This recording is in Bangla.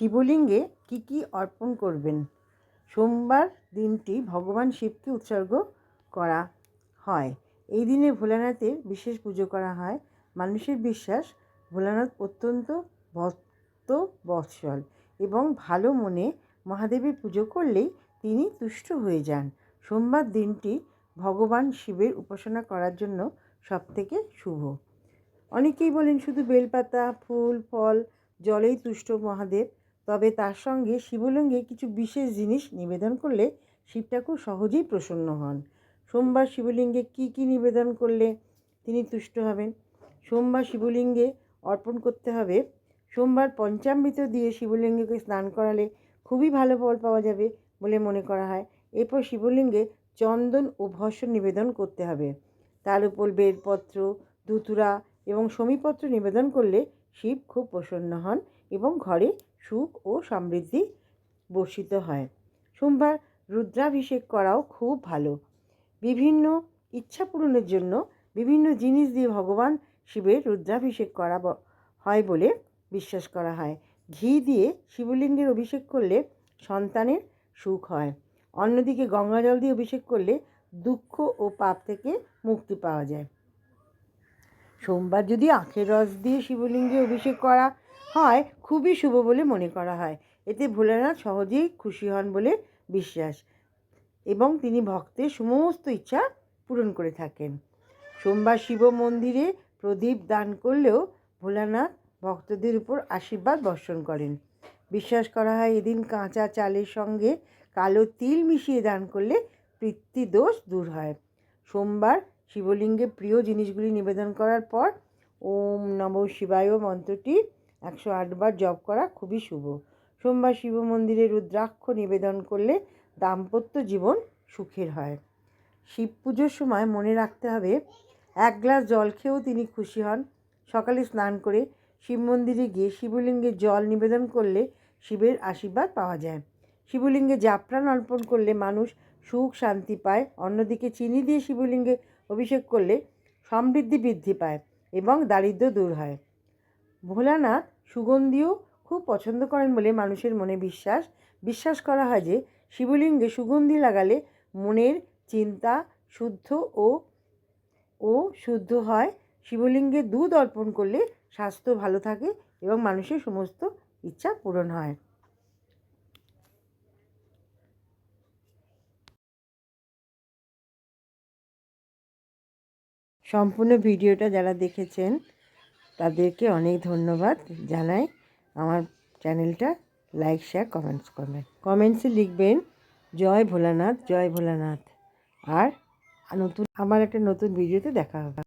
শিবলিঙ্গে কি কি অর্পণ করবেন? সোমবার দিনটি ভগবান শিবকে উৎসর্গ করা হয়। এই দিনে ভোলানাথের বিশেষ পুজো করা হয়। মানুষের বিশ্বাস, ভোলানাথ অত্যন্ত ভক্ত বৎসল এবং ভালো মনে মহাদেবের পুজো করলেই তিনি তুষ্ট হয়ে যান। সোমবার দিনটি ভগবান শিবের উপাসনা করার জন্য সবথেকে শুভ। অনেকেই বলেন শুধু বেলপাতা, ফুল, ফল, জলেই তুষ্ট মহাদেব। তবে তার সঙ্গে শিবলিঙ্গে কিছু বিশেষ জিনিস নিবেদন করলে শিব ঠাকুর সহজেই প্রসন্ন হন। সোমবার শিবলিঙ্গে কি কি নিবেদন করলে তিনি তুষ্ট হবেন? সোমবার শিবলিঙ্গে অর্পণ করতে হবে। সোমবার পঞ্চামৃত দিয়ে শিবলিঙ্গকে স্নান করালে খুবই ভালো ফল পাওয়া যাবে বলে মনে করা হয়। এরপর শিবলিঙ্গে চন্দন ও ভস্য নিবেদন করতে হবে। তার উপর বেলপত্র, ধুতুরা এবং সমীপত্র নিবেদন করলে শিব খুব প্রসন্ন হন এবং ঘরে সুখ ও সমৃদ্ধি বর্ষিত হয়। সোমবার রুদ্রাভিষেক করাও খুব ভালো। বিভিন্ন ইচ্ছা পূরণের জন্য বিভিন্ন জিনিস দিয়ে ভগবান শিবের রুদ্রাভিষেক করা হয় বলে বিশ্বাস করা হয়। ঘি দিয়ে শিবলিঙ্গের অভিষেক করলে সন্তানের সুখ হয়। অন্যদিকে গঙ্গা জল দিয়ে অভিষেক করলে দুঃখ ও পাপ থেকে মুক্তি পাওয়া যায়। সোমবার যদি আখের রস দিয়ে শিবলিঙ্গে অভিষেক করা হয় খুবই শুভ বলে মনে করা হয়। এতে ভোলেনাথ সহজেই খুশি হন বলে বিশ্বাস এবং তিনি ভক্তের সমস্ত ইচ্ছা পূরণ করে থাকেন। সোমবার শিব মন্দিরে প্রদীপ দান করলেও ভোলানাথ ভক্তদের উপর আশীর্বাদ বর্ষণ করেন। বিশ্বাস করা হয় এদিন কাঁচা চালের সঙ্গে কালো তিল মিশিয়ে দান করলে পিতৃদোষ দূর হয়। সোমবার শিবলিঙ্গে প্রিয় জিনিসগুলি নিবেদন করার পর ওম নম শিবায় মন্ত্রটি একশো আটবার জপ করা খুবই শুভ। সোমবার শিব মন্দিরে রুদ্রাক্ষ নিবেদন করলে দাম্পত্য জীবন সুখের হয়। শিব পুজোর সময় মনে রাখতে হবে, এক গ্লাস জল খেয়েও তিনি খুশি হন। সকালে স্নান করে শিব মন্দিরে গিয়ে শিবলিঙ্গে জল নিবেদন করলে শিবের আশীর্বাদ পাওয়া যায়। শিবলিঙ্গে জাফরান অর্পণ করলে মানুষ সুখ শান্তি পায়। অন্যদিকে চিনি দিয়ে শিবলিঙ্গে অভিষেক করলে সমৃদ্ধি বৃদ্ধি পায় এবং দারিদ্র্য দূর হয়। ভোলানাথ সুগন্ধিও খুব পছন্দ করেন বলে মানুষের মনে বিশ্বাস। বিশ্বাস করা হয় যে, শিবলিঙ্গে সুগন্ধি লাগালে মনের চিন্তা শুদ্ধ ও ও শুদ্ধ হয়। শিবলিঙ্গে দুধ অর্পণ করলে স্বাস্থ্য ভালো থাকে এবং মানুষের সমস্ত ইচ্ছা পূরণ হয়। সম্পূর্ণ ভিডিওটা যারা দেখেছেন তাদেরকে অনেক ধন্যবাদ জানাই আমার চ্যানেলটা। লাইক শেয়ার কমেন্টস করবেন। কমেন্টসে লিখবেন, জয় ভোলানাথ জয় ভোলানাথ। আর নতুন, আমার একটা নতুন ভিডিওতে দেখা হবে।